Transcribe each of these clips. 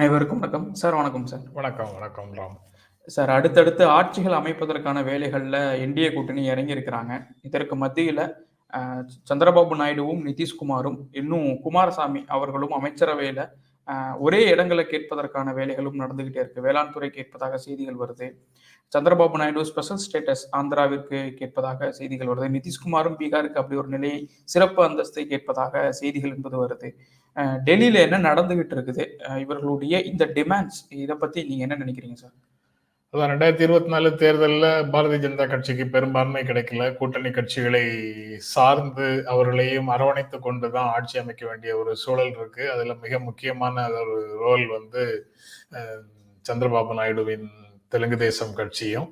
அனைவருக்கும் வணக்கம். சார் வணக்கம் சார். வணக்கம் வணக்கம் ராம். சார் அடுத்தடுத்து ஆட்சிகள் அமைப்பதற்கான வேலைகளில் என்டிஏ கூட்டணி இறங்கி இருக்கிறாங்க. இதற்கு மத்தியில் சந்திரபாபு நாயுடுவும் நிதிஷ்குமாரும் இன்னும் குமாரசாமி அவர்களும் அமைச்சரவையில் ஒரே இடங்களை கேட்பதற்கான வேலைகளும் நடந்துகிட்டே இருக்கு. வேளாண் துறை கேட்பதாக செய்திகள் வருது. சந்திரபாபு நாயுடு ஸ்பெஷல் ஸ்டேட்டஸ் ஆந்திராவிற்கு கேட்பதாக செய்திகள் வருது. நிதிஷ்குமாரும் பீகாருக்கு அப்படி ஒரு நிலையை சிறப்பு அந்தஸ்தை கேட்பதாக செய்திகள் என்பது வருது. டெல்லியில் என்ன நடந்துகிட்டு இருக்குது இவர்களுடைய இந்த டிமாண்ட்ஸ் இதை பத்தி நீங்க என்ன நினைக்கிறீங்க சார் அதான் ரெண்டாயிரத்தி இருபத்தி நாலு தேர்தலில் பாரதிய ஜனதா கட்சிக்கு பெரும்பான்மை கிடைக்கல. கூட்டணி கட்சிகளை சார்ந்து அவர்களையும் அரவணைத்து கொண்டு தான் ஆட்சி அமைக்க வேண்டிய ஒரு சூழல் இருக்கு. அதில் மிக முக்கியமான ஒரு ரோல் வந்து சந்திரபாபு நாயுடுவின் தெலுங்கு தேசம் கட்சியும்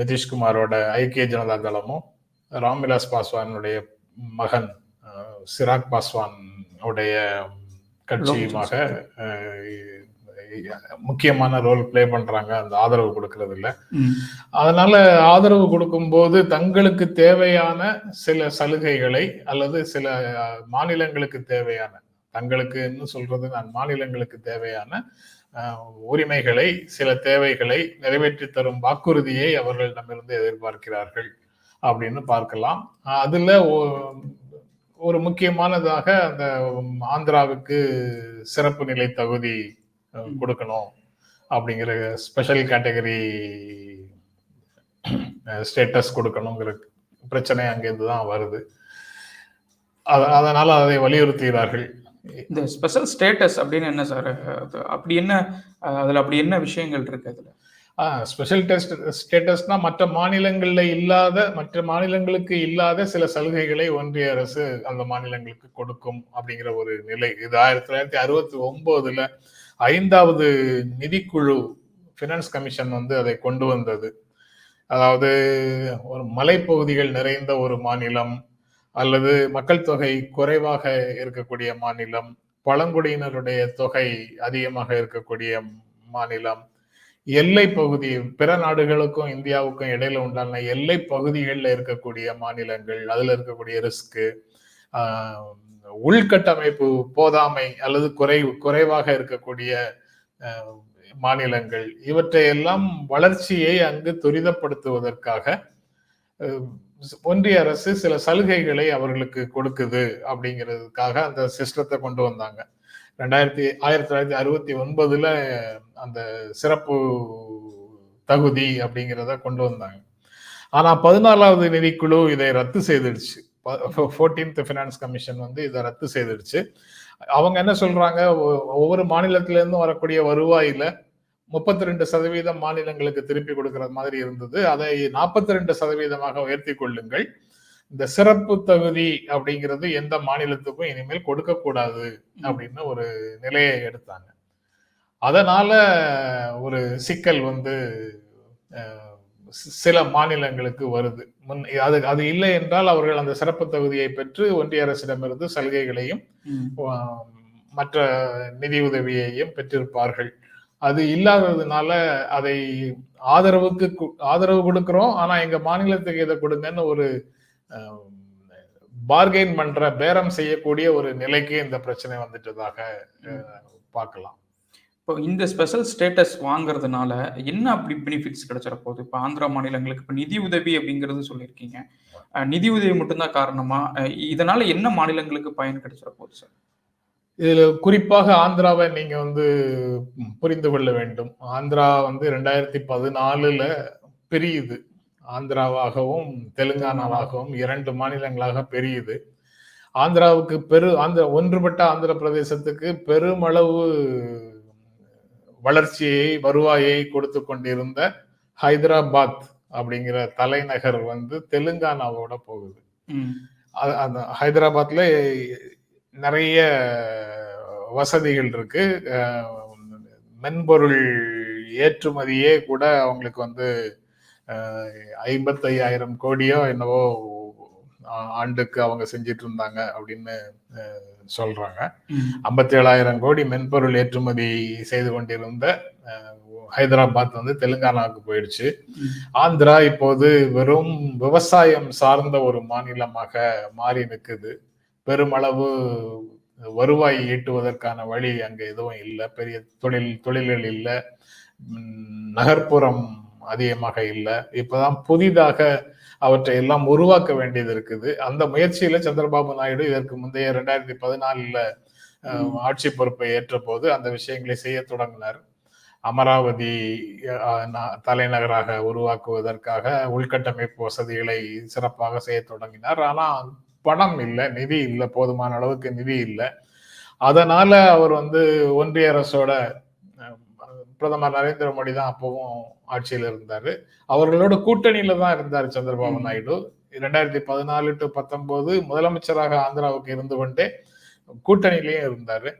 நிதிஷ்குமாரோட ஐக்கிய ஜனதா தளமும் ராம்விலாஸ் பாஸ்வானுடைய மகன் சிராக் பாஸ்வான் உடைய கட்சியுமாக முக்கியமான ரோல் பிளே பண்றாங்க. அந்த ஆதரவு கொடுக்கறது இல்ல அதனால ஆதரவு கொடுக்கும் போது தங்களுக்கு தேவையான சில சலுகைகளை அல்லது சில மாநிலங்களுக்கு தேவையான தங்களுக்கு சொல்றது நான் மாநிலங்களுக்கு தேவையான உரிமைகளை சில தேவைகளை நிறைவேற்றி தரும் வாக்குறுதியை அவர்களிடமிருந்து எதிர்பார்க்கிறார்கள். அப்படின்னு பார்க்கலாம். அதுல ஒரு முக்கியமானதாக அந்த ஆந்திராவுக்கு சிறப்பு நிலை தகுதி கொடுக்கணும் அப்படிங்கிற ஸ்பெஷல் கேட்டகரி ஸ்டேட்டஸ் கொடுக்கணுங்கிற பிரச்சனை அங்கிருந்து தான் வருது. அதனால அதை வலியுறுத்துகிறார்கள். இந்த ஸ்பெஷல் ஸ்டேட்டஸ் அப்படின்னு என்ன சார் அப்படி என்ன அதுல அப்படி என்ன விஷயங்கள் இருக்கு அதுல? ஸ்பெஷல் டெஸ்ட் ஸ்டேட்டஸ்னா மற்ற மாநிலங்களில் இல்லாத மற்ற மாநிலங்களுக்கு இல்லாத சில சலுகைகளை ஒன்றிய அரசு அந்த மாநிலங்களுக்கு கொடுக்கும் அப்படிங்கிற ஒரு நிலை. இது ஆயிரத்தி தொள்ளாயிரத்தி அறுபத்தி ஒன்பதுல ஐந்தாவது நிதிக்குழு ஃபினான்ஸ் கமிஷன் வந்து அதை கொண்டு வந்தது. அதாவது ஒரு மலைப்பகுதிகள் நிறைந்த ஒரு மாநிலம் அல்லது மக்கள் தொகை குறைவாக இருக்கக்கூடிய மாநிலம் பழங்குடியினருடைய தொகை அதிகமாக இருக்கக்கூடிய மாநிலம் எல்லை பகுதி பிற நாடுகளுக்கும் இந்தியாவுக்கும் இடையில உண்டான எல்லை பகுதிகளில் இருக்கக்கூடிய மாநிலங்கள் அதுல இருக்கக்கூடிய ரிஸ்க்கு உள்கட்டமைப்பு போதாமை அல்லது குறை குறைவாக இருக்கக்கூடிய மாநிலங்கள் இவற்றையெல்லாம் வளர்ச்சியை அங்கு துரிதப்படுத்துவதற்காக ஒன்றிய அரசு சில சலுகைகளை அவர்களுக்கு கொடுக்குது அப்படிங்கிறதுக்காக அந்த சிஸ்டத்தை கொண்டு வந்தாங்க. ரெண்டாயிரத்தி ஆயிரத்தி தொள்ளாயிரத்தி அறுபத்தி ஒன்பதுல அந்த சிறப்பு தகுதி அப்படிங்கிறத கொண்டு வந்தாங்க. ஆனா பதினாலாவது நிதிக்குழு இதை ரத்து செய்திடுச்சு. ஃபோர்டீன்த் ஃபினான்ஸ் கமிஷன் வந்து இதை ரத்து செய்திடுச்சு. அவங்க என்ன சொல்றாங்க? ஒவ்வொரு மாநிலத்திலேருந்தும் வரக்கூடிய வருவாயில முப்பத்தி ரெண்டு சதவீதம் மாநிலங்களுக்கு திருப்பி கொடுக்கற மாதிரி இருந்தது. அதை நாற்பத்தி ரெண்டு சதவீதமாக உயர்த்தி கொள்ளுங்கள். இந்த சிறப்பு தகுதி அப்படிங்கிறது எந்த மாநிலத்துக்கும் இனிமேல் கொடுக்க கூடாது அப்படின்னு ஒரு நிலையை எடுத்தாங்க. அதனால ஒரு சிக்கல் வந்து சில மாநிலங்களுக்கு வருது. முன் அது அது இல்லை என்றால் அவர்கள் அந்த சிறப்பு தகுதியை பெற்று ஒன்றிய அரசிடமிருந்து சலுகைகளையும் மற்ற நிதி உதவியையும் பெற்றிருப்பார்கள். அது இல்லாததுனால அதை ஆதரவுக்கு ஆதரவு கொடுக்கிறோம். ஆனா எங்க மாநிலத்துக்கு இதை கொடுங்கன்னு ஒரு பார்கெயின் பண்ற பேரம் செய்யக்கூடிய ஒரு நிலைக்கு இந்த பிரச்சனை வந்துட்டதாக பார்க்கலாம். இப்போ இந்த ஸ்பெஷல் ஸ்டேட்டஸ் வாங்குறதுனால என்ன அப்படி பெனிஃபிட்ஸ் கிடைச்சிட போகுது? இப்போ ஆந்திரா மாநிலங்களுக்கு இப்போ நிதி உதவி அப்படிங்கிறது சொல்லியிருக்கீங்க. நிதி உதவி மட்டும்தான் காரணமா? இதனால என்ன மாநிலங்களுக்கு பயன் கிடைச்சிட போகுது சார் இதுல குறிப்பாக ஆந்திராவை நீங்க வந்து புரிந்து கொள்ள வேண்டும். ஆந்திரா வந்து ரெண்டாயிரத்தி பதினாலுல பிரியுது. ஆந்திராவாகவும் தெலுங்கானாவாகவும் இரண்டு மாநிலங்களாக பிரியுது. ஆந்திராவுக்கு பெரு ஆந்திர ஒன்றுபட்ட ஆந்திர பிரதேசத்துக்கு பெருமளவு வளர்ச்சியை வருவாயை கொடுத்து கொண்டிருந்த ஹைதராபாத் அப்படிங்கிற தலைநகர் வந்து தெலுங்கானாவோட போகுது. அந்த ஹைதராபாத்ல நிறைய வசதிகள் இருக்கு. மென்பொருள் ஏற்றுமதியே கூட அவங்களுக்கு வந்து ஐம்பத்தையாயிரம் கோடியோ என்னவோ ஆண்டுக்கு அவங்க செஞ்சிட்டு இருந்தாங்க அப்படின்னு சொல்றாங்க. ஐம்பத்தி ஏழாயிரம் கோடி மென்பொருள் ஏற்றுமதி செய்து கொண்டிருந்த ஹைதராபாத் வந்து தெலுங்கானாவுக்கு போயிடுச்சு. ஆந்திரா இப்போது வெறும் விவசாயம் சார்ந்த ஒரு மாநிலமாக மாறி நிற்குது பெருமளவு வருவாய் ஈட்டுவதற்கான வழி அங்க எதுவும் இல்லை. பெரிய தொழில் தொழில்கள் இல்லை. நகர்ப்புறம் அதிகமாக இல்லை. இப்பதான் புதிதாக அவற்றை எல்லாம் உருவாக்க வேண்டியது இருக்குது. அந்த முயற்சியில சந்திரபாபு நாயுடு இதற்கு முந்தைய ரெண்டாயிரத்தி பதினாலுல. ஆட்சி பொறுப்பை ஏற்ற போது அந்த விஷயங்களை செய்ய தொடங்கினார். அமராவதி தலைநகராக உருவாக்குவதற்காக உள்கட்டமைப்பு வசதிகளை சிறப்பாக செய்ய தொடங்கினார். ஆனா பணம் இல்லை நிதி இல்லை போதுமான அளவுக்கு நிதி இல்லை. அதனால அவர் வந்து ஒன்றிய அரசோட பிரதமர் நரேந்திர மோடி தான் அப்பவும் ஆட்சியில் இருந்தாரு. அவர்களோட கூட்டணியில தான் இருந்தார் சந்திரபாபு. நாயுடு. இரண்டாயிரத்தி பதினாலு டு பத்தொன்பது முதலமைச்சராக ஆந்திராவுக்கு இருந்து கொண்டே கூட்டணியிலயும் இருந்தாரு.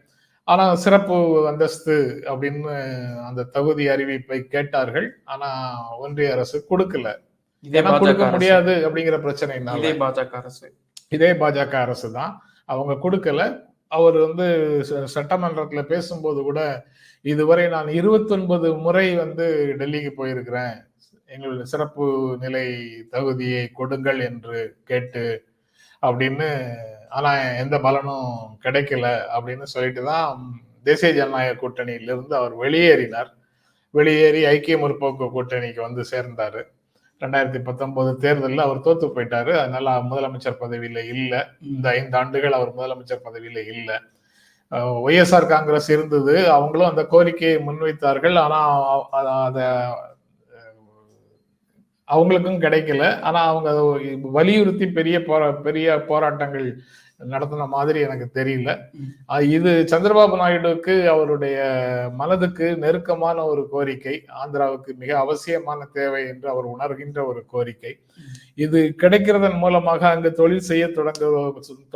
ஆனா சிறப்பு அந்தஸ்து அப்படின்னு அந்த தகுதி அறிவிப்பை கேட்டார்கள். ஆனா ஒன்றிய அரசு கொடுக்கல. இதே ஏன்னா பாஜக கொடுக்க. முடியாது அப்படிங்கிற பிரச்சனைனால இதே பாஜக அரசு. இதே பாஜக அரசு தான் அவங்க கொடுக்கல. அவர் வந்து ச- பேசும்போது கூட இதுவரை நான் 29 முறை வந்து டெல்லிக்கு போயிருக்கிறேன். எங்களுடைய சிறப்பு நிலை தகுதியை கொடுங்கள் என்று கேட்டு அப்படின்னு ஆனால் எந்த பலனும் கிடைக்கல அப்படின்னு சொல்லிட்டு தான் தேசிய ஜனநாயக கூட்டணியிலிருந்து அவர் வெளியேறினார். வெளியேறி ஐக்கிய முற்போக்கு கூட்டணிக்கு வந்து சேர்ந்தார். ரெண்டாயிரத்தி பத்தொன்பது தேர்தலில் அவர் தோத்து போயிட்டாரு. அதனால முதலமைச்சர் பதவியில் இல்லை. இந்த ஐந்து ஆண்டுகள் அவர் முதலமைச்சர் பதவியில் இல்லை. ஒய்எஸ்ஆர் காங்கிரஸ் இருந்தது. அவங்களும் அந்த கோரிக்கையை முன்வைத்தார்கள். ஆனால் அதை அவங்களுக்கும் கிடைக்கல. ஆனா அவங்க அதை வலியுறுத்தி பெரிய போரா பெரிய போராட்டங்கள் நடத்தின மாதிரி எனக்கு தெரியல. இது சந்திரபாபு நாயுடுக்கு அவருடைய மனதுக்கு நெருக்கமான ஒரு கோரிக்கை. ஆந்திராவுக்கு மிக அவசியமான தேவை என்று அவர் உணர்கின்ற ஒரு கோரிக்கை. இது கிடைக்கிறதன் மூலமாக அங்கு தொழில் செய்ய தொடங்கு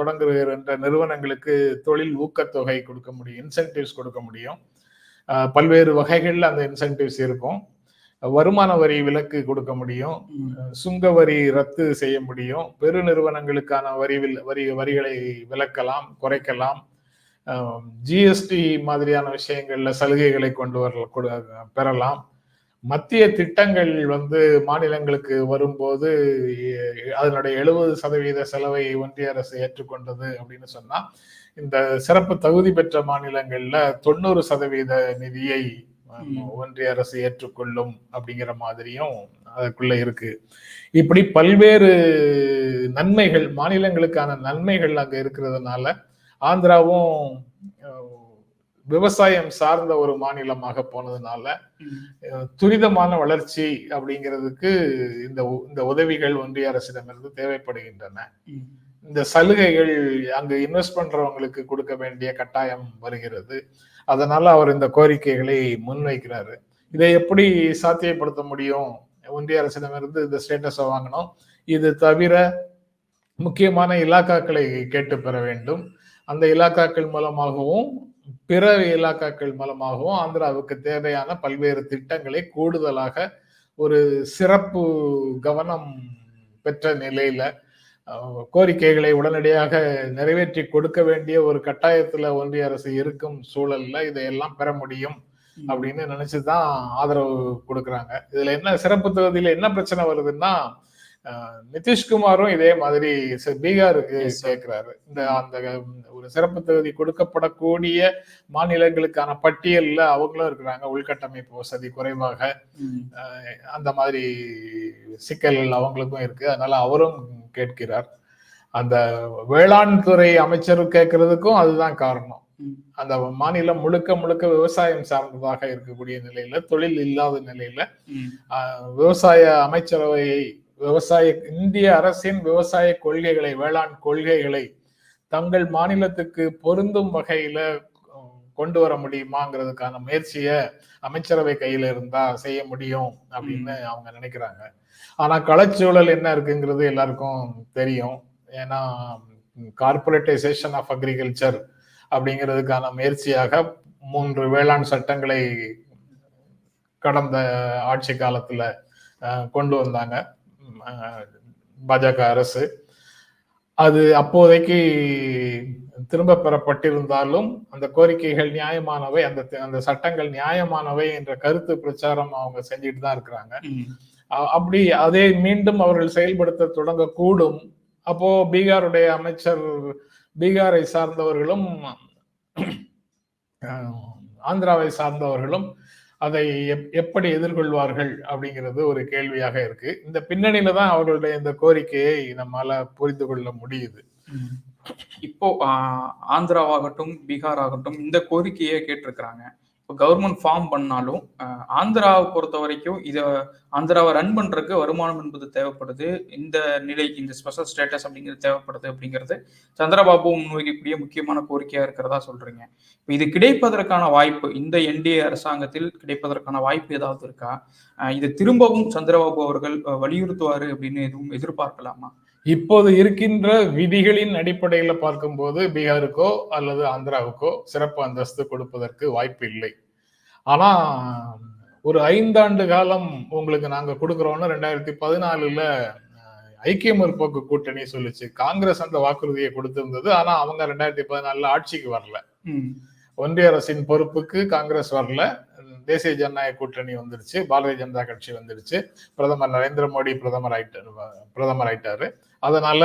தொடங்குகின்ற நிறுவனங்களுக்கு தொழில் ஊக்கத்தொகை கொடுக்க முடியும் இன்சென்டிவ்ஸ் கொடுக்க முடியும். பல்வேறு வகைகள்ல அந்த இன்சென்டிவ்ஸ் இருக்கும். வருமான வரி விலக்கு கொடுக்க முடியும். சுங்க வரி ரத்து செய்ய முடியும் பெரு நிறுவனங்களுக்கான வரி வரி வரிகளை விலக்கலாம் குறைக்கலாம் ஜிஎஸ்டி மாதிரியான விஷயங்கள்ல சலுகைகளை கொண்டு வர பெறலாம் மத்திய திட்டங்கள் வந்து மாநிலங்களுக்கு வரும்போது அதனுடைய எழுபது சதவீத செலவை ஒன்றிய அரசு ஏற்றுக்கொண்டது அப்படின்னு சொன்னா இந்த சிறப்பு தகுதி பெற்ற மாநிலங்கள்ல தொண்ணூறு சதவீத நிதியை. ஒன்றிய அரசு ஏற்றுக்கொள்ளும் அப்படிங்கிற மாதிரியும் அதுக்குள்ள இருக்கு. இப்படி பல்வேறு நன்மைகள் மாநிலங்களுக்கான நன்மைகள் அங்க இருக்கிறதுனால ஆந்திராவும் விவசாயம் சார்ந்த ஒரு மாநிலமாக போனதுனால துரிதமான வளர்ச்சி அப்படிங்கிறதுக்கு இந்த இந்த உதவிகள் ஒன்றிய அரசிடமிருந்து தேவைப்படுகின்றன. இந்த சலுகைகள் அங்கு இன்வெஸ்ட் பண்றவங்களுக்கு கொடுக்க வேண்டிய கட்டாயம் வருகிறது. அதனால அவர் இந்த கோரிக்கைகளை முன்வைக்கிறாரு. இதை எப்படி சாத்தியப்படுத்த முடியும்? ஒன்றிய அரசிடமிருந்து இந்த ஸ்டேட்டஸை வாங்கணும். இது தவிர முக்கியமான இலாக்காக்களை கேட்டு பெற வேண்டும். அந்த இலாக்காக்கள் மூலமாகவும் பிற இலாக்காக்கள் மூலமாகவும் ஆந்திராவுக்கு தேவையான பல்வேறு திட்டங்களை கூடுதலாக ஒரு சிறப்பு கவனம் பெற்ற நிலையில கோரிக்கைகளை உடனடியாக நிறைவேற்றி கொடுக்க வேண்டிய ஒரு கட்டாயத்துல ஒன்றிய அரசு இருக்கும் சூழல்ல இதையெல்லாம் பெற முடியும். அப்படின்னு நினைச்சுதான் ஆதரவு கொடுக்கறாங்க இதுல என்ன சிறப்பு தொகுதியில என்ன பிரச்சனை வருதுன்னா நிதிஷ்குமாரும் இதே மாதிரி பீகாருக்கு. கேட்கிறாரு இந்த அந்த ஒரு சிறப்பு தொகுதி கொடுக்கப்படக்கூடிய மாநிலங்களுக்கான பட்டியல்ல அவங்களும் இருக்கிறாங்க. உள்கட்டமைப்பு வசதி குறைவாக அந்த மாதிரி சிக்கல்கள் அவங்களுக்கும் இருக்கு. அதனால அவரும் கேட்கிறார். அந்த வேளாண் துறை அமைச்சர் கேட்கறதுக்கும் அதுதான் காரணம். அந்த மாநிலம் முழுக்க முழுக்க விவசாயம் சார்ந்ததாக இருக்கக்கூடிய நிலையில தொழில் இல்லாத நிலையில விவசாய அமைச்சரவையை விவசாய இந்திய அரசின் விவசாய கொள்கைகளை வேளாண் கொள்கைகளை தங்கள் மாநிலத்துக்கு பொருந்தும் வகையில கொண்டு வர முடியுமாங்கிறதுக்கான முயற்சியை அமைச்சரவை கையில இருந்தா செய்ய முடியும் அப்படின்னு அவங்க நினைக்கிறாங்க. ஆனா களச்சூழல் என்ன இருக்குங்கிறது எல்லாருக்கும் தெரியும். ஏன்னா கார்பரேட்டைசேஷன் ஆஃப் அக்ரிகல்ச்சர் அப்படிங்கிறதுக்கான முயற்சியாக மூன்று வேளாண் சட்டங்களை கடந்த ஆட்சி காலத்துல கொண்டு வந்தாங்க. பாஜக அரசு. அது அப்போதைக்கு திரும்ப பெறப்பட்டிருந்தாலும் அந்த கோரிக்கைகள் நியாயமானவை அந்த அந்த சட்டங்கள் நியாயமானவை என்ற கருத்து பிரச்சாரம் அவங்க செஞ்சுட்டு தான் இருக்கிறாங்க. அ- அப்படி அதை மீண்டும் அவர்கள் செயல்படுத்த தொடங்கக்கூடும். அப்போ பீகாருடைய அமைச்சர் பீகாரை சார்ந்தவர்களும் ஆந்திராவை சார்ந்தவர்களும் அதை எப்- எப்படி எதிர்கொள்வார்கள் அப்படிங்கிறது ஒரு கேள்வியாக இருக்கு. இந்த பின்னணியில தான் அவர்களுடைய இந்த கோரிக்கையை நம்மால புரிந்து கொள்ள முடியுது. இப்போ ஆந்திராவாகட்டும் பீகார் ஆகட்டும் இந்த கோரிக்கையை கேட்டிருக்கிறாங்க. இப்போ கவர்மெண்ட் ஃபார்ம் பண்ணாலும் ஆந்திராவை பொறுத்த வரைக்கும் இதை ஆந்திராவை ரன் பண்ணுறதுக்கு வருமானம் என்பது தேவைப்படுது. இந்த நிலை இந்த ஸ்பெஷல் ஸ்டேட்டஸ் அப்படிங்கிறது தேவைப்படுது அப்படிங்கிறது சந்திரபாபு முன்வைக்கக்கூடிய முக்கியமான கோரிக்கையாக இருக்கிறதா சொல்கிறீங்க இப்போ இது கிடைப்பதற்கான வாய்ப்பு இந்த என்டிஏ அரசாங்கத்தில் கிடைப்பதற்கான வாய்ப்பு ஏதாவது இருக்கா? இது திரும்பவும் சந்திரபாபு அவர்கள் வலியுறுத்துவார் அப்படின்னு எதுவும் எதிர்பார்க்கலாமா? இப்போது இருக்கின்ற விதிகளின் அடிப்படையில பார்க்கும்போது பீகாருக்கோ அல்லது ஆந்திராவுக்கோ சிறப்பு அந்தஸ்து கொடுப்பதற்கு வாய்ப்பு இல்லை. ஆனா ஒரு ஐந்தாண்டு காலம் உங்களுக்கு நாங்க கொடுக்குறோம்னு ரெண்டாயிரத்தி பதினாலுல ஐக்கிய முற்போக்கு கூட்டணி சொல்லுச்சு. காங்கிரஸ் அந்த வாக்குறுதியை கொடுத்திருந்தது. ஆனா அவங்க ரெண்டாயிரத்தி பதினாலுல ஆட்சிக்கு வரல. ஒன்றிய அரசின் பொறுப்புக்கு காங்கிரஸ் வரல. தேசிய ஜனநாயக கூட்டணி வந்துருச்சு. பாரதிய ஜனதா கட்சி வந்துருச்சு. பிரதமர் நரேந்திர மோடி பிரதமர் ஆயிட்டாரு பிரதமர் ஆயிட்டாரு அதனால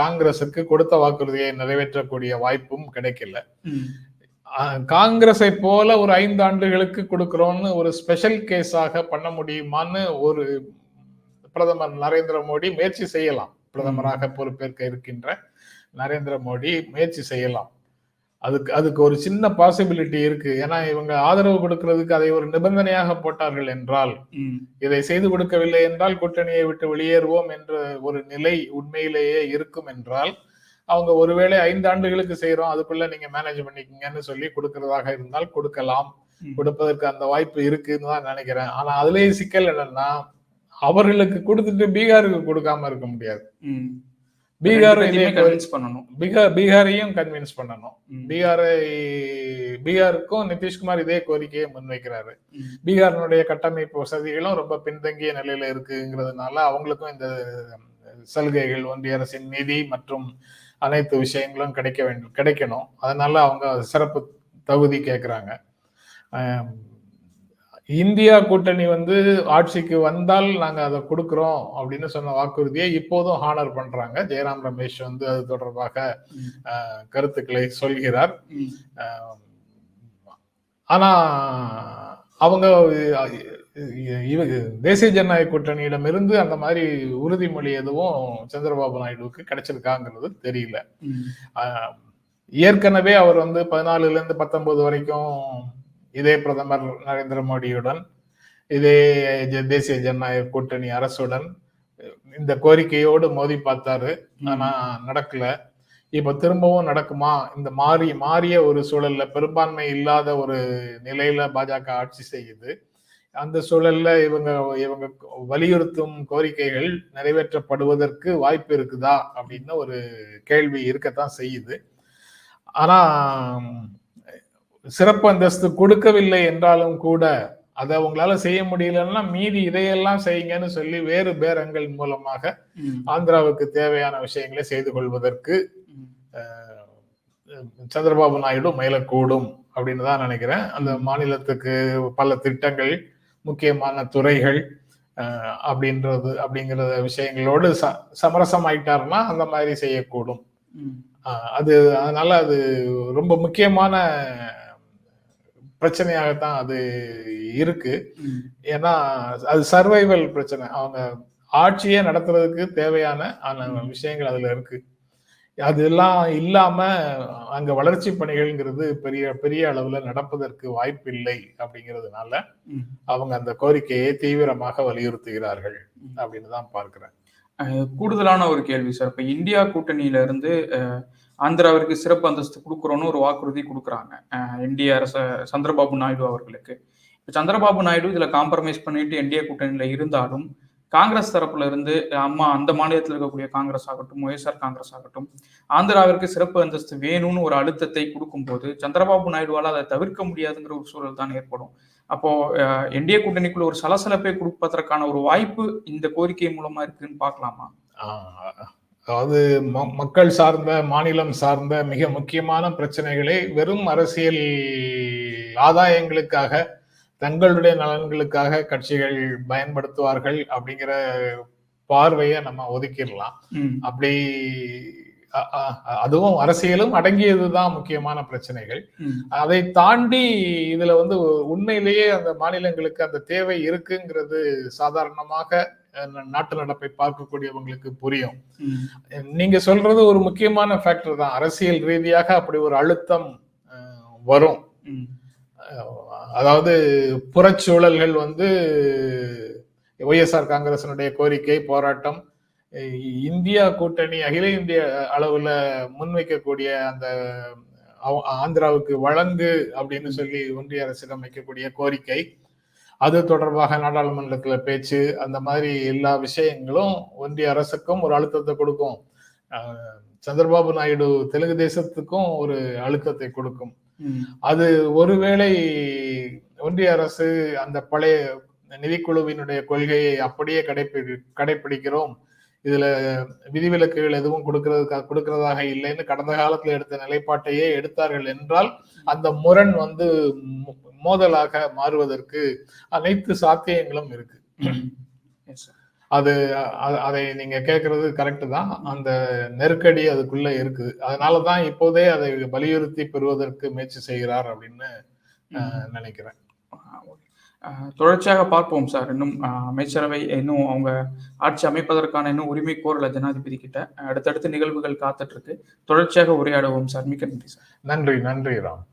காங்கிரசுக்கு கொடுத்த வாக்குறுதியை நிறைவேற்றக்கூடிய வாய்ப்பும் கிடைக்கல. காங்கிரஸை போல ஒரு ஐந்து ஆண்டுகளுக்கு கொடுக்கிறோம்னு ஒரு ஸ்பெஷல் கேஸாக பண்ண முடியுமான்னு ஒரு பிரதமர் நரேந்திர மோடி முயற்சி செய்யலாம். பிரதமராக பொறுப்பேற்க இருக்கின்ற நரேந்திர மோடி முயற்சி செய்யலாம். அதுக்கு அதுக்கு ஒரு சின்ன பாசிபிலிட்டி இருக்கு. ஏன்னா இவங்க ஆதரவு கொடுக்கிறதுக்கு அதை ஒரு நிபந்தனையாக போட்டார்கள் என்றால் இதை செய்து கொடுக்கவில்லை என்றால் கூட்டணியை விட்டு வெளியேறுவோம் என்ற ஒரு நிலை உண்மையிலேயே இருக்கும் என்றால் அவங்க ஒருவேளை ஐந்து ஆண்டுகளுக்கு செய்யறோம் அதுக்குள்ள நீங்க மேனேஜ் பண்ணிக்கங்கன்னு சொல்லி கொடுக்கறதாக இருந்தால் கொடுக்கலாம். கொடுப்பதற்கு அந்த வாய்ப்பு இருக்குன்னு தான் நினைக்கிறேன். ஆனா அதுலயே சிக்கல் என்னன்னா அவர்களுக்கு கொடுத்துட்டு பீகாருக்கு கொடுக்காம இருக்க முடியாது. பீகார் convince பண்ணணும். பீகார் பீகாரையும் கன்வின்ஸ் பண்ணணும். பீகாரை பீகாருக்கும் நிதிஷ்குமார் இதே கோரிக்கையை முன்வைக்கிறாரு. பீகாரினுடைய கட்டமைப்பு வசதிகளும் ரொம்ப பின்தங்கிய நிலையில இருக்குங்கிறதுனால அவங்களுக்கும் இந்த சலுகைகள் ஒன்றிய அரசின் நிதி மற்றும் அனைத்து விஷயங்களும் கிடைக்க வேண்டும் கிடைக்கணும். அதனால அவங்க சிறப்பு தகுதி கேட்குறாங்க இந்தியா கூட்டணி வந்து ஆட்சிக்கு வந்தால் நாங்க அதை கொடுக்கிறோம் அப்படின்னு சொன்ன வாக்குறுதியை இப்போதும் ஹானர் பண்றாங்க. ஜெயராம் ரமேஷ் வந்து அது தொடர்பாக கருத்துக்களை சொல்கிறார். ஆனா அவங்க தேசிய ஜனநாயக கூட்டணியிடமிருந்து அந்த மாதிரி உறுதிமொழி எதுவும் சந்திரபாபு நாயுடுவுக்கு கிடைச்சிருக்காங்கிறது தெரியல. ஏற்கனவே அவர் வந்து பதினாலுல இருந்து பத்தொன்பது வரைக்கும் இதே பிரதமர் நரேந்திர மோடியுடன் இதே தேசிய ஜனநாயக கூட்டணி அரசுடன் இந்த கோரிக்கையோடு மோதி பார்த்தாரு. ஆனா நடக்கல. இப்ப திரும்பவும் நடக்குமா? இந்த மாறி மாறிய ஒரு சூழல்ல பெரும்பான்மை இல்லாத ஒரு நிலையில பாஜக ஆட்சி செய்யுது. அந்த சூழல்ல இவங்க இவங்க வலியுறுத்தும் கோரிக்கைகள் நிறைவேற்றப்படுவதற்கு வாய்ப்பு இருக்குதா? அப்படின்னு ஒரு கேள்வி இருக்கத்தான் செய்யுது. ஆனா சிறப்பு அந்தஸ்து கொடுக்கவில்லை என்றாலும் கூட அதை அவங்களால செய்ய முடியலன்னா மீதி இதையெல்லாம் செய்யுங்கன்னு சொல்லி வேறு பேரங்கள் மூலமாக. ஆந்திராவுக்கு தேவையான விஷயங்களை செய்து கொள்வதற்கு சந்திரபாபு நாயுடு முயலக்கூடும் அப்படின்னு தான் நினைக்கிறேன். அந்த மாநிலத்துக்கு பல திட்டங்கள் முக்கியமான துறைகள் அப்படின்றது அப்படிங்கிற விஷயங்களோடு ச சமரசம் ஆயிட்டாருன்னா அந்த மாதிரி செய்யக்கூடும். அது அதனால அது ரொம்ப முக்கியமான பிரச்சனையாகத்தான் அது இருக்கு. ஏன்னா அது சர்வைவல் பிரச்சனை. அவங்க ஆட்சியே நடத்துறதுக்கு தேவையான விஷயங்கள் அதுல இருக்கு. அதெல்லாம் இல்லாம அங்க வளர்ச்சி பணிகள்ங்கிறது பெரிய பெரிய அளவுல நடப்பதற்கு வாய்ப்பில்லை அப்படிங்கிறதுனால. அவங்க அந்த கோரிக்கையை தீவிரமாக வலியுறுத்துகிறார்கள் அப்படின்னு தான் பார்க்கிறேன். கூடுதலான ஒரு கேள்வி சார் இப்ப இந்தியா கூட்டணியில இருந்து அஹ், ஆந்திராவிற்கு சிறப்பு அந்தஸ்து கொடுக்குறோன்னு ஒரு வாக்குறுதி கொடுக்குறாங்க. என்டிஏ அரச சந்திரபாபு நாயுடு அவர்களுக்கு. இப்போ சந்திரபாபு நாயுடு இதில் காம்ப்ரமைஸ் பண்ணிட்டு என்டிஏ கூட்டணியில் இருந்தாலும் காங்கிரஸ் தரப்புல இருந்து அம்மா அந்த மாநிலத்தில் இருக்கக்கூடிய காங்கிரஸ் ஆகட்டும் ஒய்எஸ்ஆர் காங்கிரஸ் ஆகட்டும் ஆந்திராவிற்கு சிறப்பு அந்தஸ்து வேணும்னு ஒரு அழுத்தத்தை கொடுக்கும்போது சந்திரபாபு நாயுடுவால் அதை தவிர்க்க முடியாதுங்கிற ஒரு சூழல் தான் ஏற்படும். அப்போ என்டிஏ கூட்டணிக்குள்ள ஒரு சலசலப்பை கொடுப்பதற்கான ஒரு வாய்ப்பு இந்த கோரிக்கை மூலமா இருக்குன்னு பார்க்கலாமா? அதாவது மக்கள் சார்ந்த மாநிலம் சார்ந்த மிக முக்கியமான பிரச்சனைகளை வெறும் அரசியல் ஆதாயங்களுக்காக தங்களுடைய நலன்களுக்காக கட்சிகள் பயன்படுத்துவார்கள் அப்படிங்கிற பார்வையை நம்ம ஒதுக்கிடலாம். அப்படி அதுவும் அரசியலும் அடங்கியதுதான் முக்கியமான பிரச்சனைகள். அதை தாண்டி இதுல வந்து உண்மையிலேயே அந்த மாநிலங்களுக்கு அந்த தேவை இருக்குங்கிறது சாதாரணமாக நாட்டு நடப்பை பார்க்கக்கூடியவங்களுக்கு புரியும். நீங்க சொல்றது ஒரு முக்கியமான ஃபேக்டர் தான். அரசியல் ரீதியாக அப்படி ஒரு அழுத்தம் வரும். அதாவது புறச்சூழல்கள் வந்து ஒய்எஸ்ஆர் காங்கிரசினுடைய கோரிக்கை போராட்டம் இந்தியா கூட்டணி அகில இந்திய அளவுல முன்வைக்கக்கூடிய அந்த ஆந்திராவுக்கு வழங்கு அப்படின்னு சொல்லி ஒன்றிய அரசிடம் வைக்கக்கூடிய கோரிக்கை. அது தொடர்பாக நாடாளுமன்றத்துல பேச்சு அந்த மாதிரி எல்லா விஷயங்களும் ஒன்றிய அரசுக்கும் ஒரு அழுத்தத்தை கொடுக்கும். சந்திரபாபு நாயுடு தெலுங்கு தேசத்துக்கும் ஒரு அழுத்தத்தை கொடுக்கும். அது ஒருவேளை ஒன்றிய அரசு அந்த பழைய நிதிக்குழுவினுடைய கொள்கையை அப்படியே கடைபிடி கடைபிடிக்கிறோம் இதுல விதிவிலக்குகள் எதுவும் கொடுக்கறதுக்கு கொடுக்கறதாக இல்லைன்னு கடந்த காலத்துல எடுத்த நிலைப்பாட்டையே எடுத்தார்கள் என்றால் அந்த முரண் வந்து மோதலாக மாறுவதற்கு அனைத்து சாத்தியங்களும் இருக்கு. அது அதை நீங்க கேக்குறது கரெக்ட் தான். அந்த நெருக்கடி அதுக்குள்ள இருக்குது. அதனாலதான் இப்போதே அதை வலியுறுத்தி பெறுவதற்கு முயற்சி செய்கிறார் அப்படின்னு நினைக்கிறேன். தொடர்ச்சியாக பார்ப்போம் சார் இன்னும் அமைச்சரவை இன்னும் அவங்க ஆட்சி அமைப்பதற்கான இன்னும் உரிமை கோரல ஜனாதிபதி கிட்ட. அடுத்தடுத்த நிகழ்வுகள் காத்துட்டு இருக்கு. தொடர்ச்சியாக உரையாடுவோம் சார் மிக்க நன்றி சார் நன்றி நன்றி ராம்.